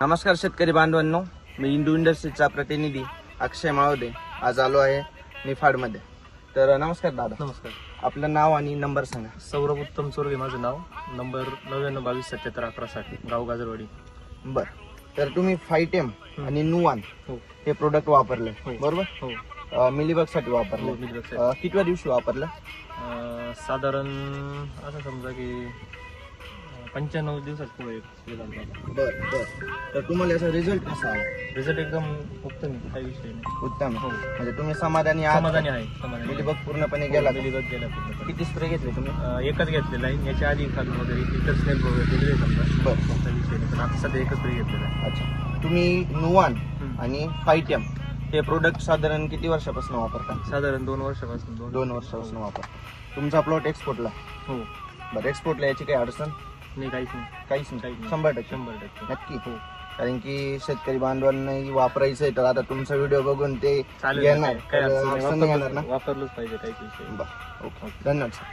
नमस्कार शेतकरी बांधवांनो मी इंडू इंडस्ट्रीजचा प्रतिनिधी अक्षय माळोदे. आज आलो आहे निफाडमध्ये. तर नमस्कार दादा. नमस्कार. आपलं नाव आणि नंबर सांगा. सौरभ उत्तम चोरगे माझं नाव. नंबर नव्याण्णव बावीस सत्याहत्तर अकरा साठ गाव गाजरवाडी. बर. तर तुम्ही फायटेम आणि नुवान हो. हे प्रोडक्ट वापरले. हो. बरोबर? हो. अं, मिलीबगसाठी हो वापरले मी लक्षात अं, कितव्या दिवशी वापरलं? अं, साधारण असं समजा की पंच्याण्णव दिवसात पुढे बर बर. तर तुम्हाला याचा रिझल्ट कसा आला रिझल्ट एकदम उत्तम आहे, काही विषय नाही. उत्तम हो. म्हणजे तुम्ही समाधानी आहात? समाधानी आहे. समाधानी मिलीबग पूर्णपणे गेला? मिलीबग गेला पूर्णपणे. किती स्प्रे घेतले तुम्ही? अं, एकच घेतलेला आहे याच्या आधी खालून वगैरे इतर स्नेल वगैरे दिलेले आहे समजा. बर काही विषय नाही. पण आता सध्या एकच तरी घेतलेला आहे. अच्छा. तुम्ही नुवान हम्म. आणि फायटेम हे प्रोडक्ट साधारण किती वर्षापासून वापरता? साधारण दोन वर्षापासून दोन दोन वर्षापासून वापर तुमचा प्लॉट एक्सपोर्टला हो. बरं एक्सपोर्टला याची काही अडचण? नाही काहीच नाही. काहीच नाही. काहीच नाही. शंभर टक्के. शंभर टक्के. नक्की. हो कारण की शेतकरी बांधवांनाही वापरायचं आहे तर आता तुमचा व्हिडिओ बघून ते चालेल. येणार. काय तर अडचण नाही. अडचण नाही. येणार ना? वापरलंच वापरलंच पाहिजे काही विषय बरं. ओके. धन्यवाद सर